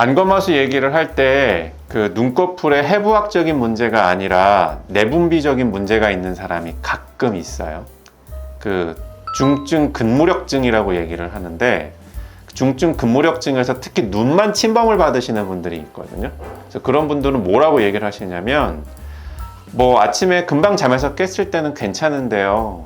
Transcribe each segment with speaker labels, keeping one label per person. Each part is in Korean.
Speaker 1: 안검하수 얘기를 할 때 그 눈꺼풀에 해부학적인 문제가 아니라 내분비적인 문제가 있는 사람이 가끔 있어요. 그 중증 근무력증이라고 얘기를 하는데 중증 근무력증에서 특히 눈만 침범을 받으시는 분들이 있거든요. 그래서 그런 분들은 뭐라고 얘기를 하시냐면 뭐 아침에 금방 잠에서 깼을 때는 괜찮은데요.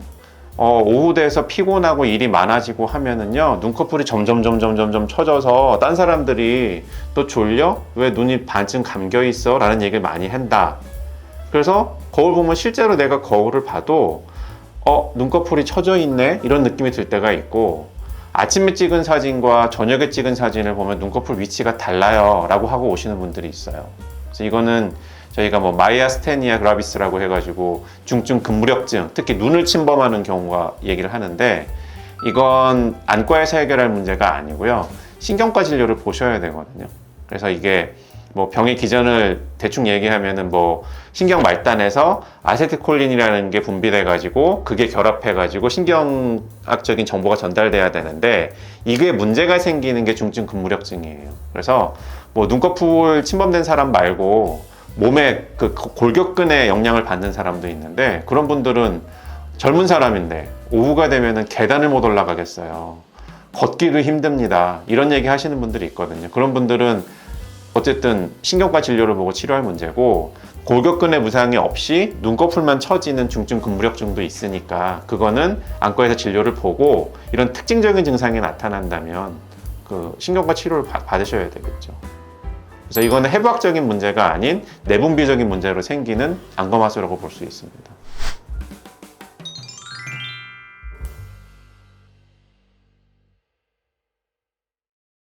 Speaker 1: 어, 오후 돼서 피곤하고 일이 많아지고 하면은요 눈꺼풀이 점점 점점 점점 처져서 딴 사람들이 또 졸려? 왜 눈이 반쯤 감겨 있어? 라는 얘기를 많이 한다. 그래서 거울 보면 실제로 내가 거울을 봐도 어 눈꺼풀이 처져 있네? 이런 느낌이 들 때가 있고 아침에 찍은 사진과 저녁에 찍은 사진을 보면 눈꺼풀 위치가 달라요. 라고 하고 오시는 분들이 있어요. 그래서 이거는 저희가 뭐 마이아스테니아 그라비스라고 해가지고 중증 근무력증, 특히 눈을 침범하는 경우가 얘기를 하는데 이건 안과에서 해결할 문제가 아니고요. 신경과 진료를 보셔야 되거든요. 그래서 이게 뭐 병의 기전을 대충 얘기하면은 뭐 신경 말단에서 아세틸콜린이라는 게 분비돼 가지고 그게 결합해 가지고 신경학적인 정보가 전달돼야 되는데 이게 문제가 생기는 게 중증 근무력증이에요. 그래서 뭐 눈꺼풀 침범된 사람 말고 몸에 그 골격근에 영향을 받는 사람도 있는데 그런 분들은 젊은 사람인데 오후가 되면은 계단을 못 올라가겠어요. 걷기도 힘듭니다. 이런 얘기 하시는 분들이 있거든요. 그런 분들은 어쨌든 신경과 진료를 보고 치료할 문제고 골격근의 무상이 없이 눈꺼풀만 처지는 중증 근무력증도 있으니까 그거는 안과에서 진료를 보고 이런 특징적인 증상이 나타난다면 그 신경과 치료를 받- 받으셔야 되겠죠. 그래서 이거는 해부학적인 문제가 아닌 내분비적인 문제로 생기는 안검하수라고 볼 수 있습니다.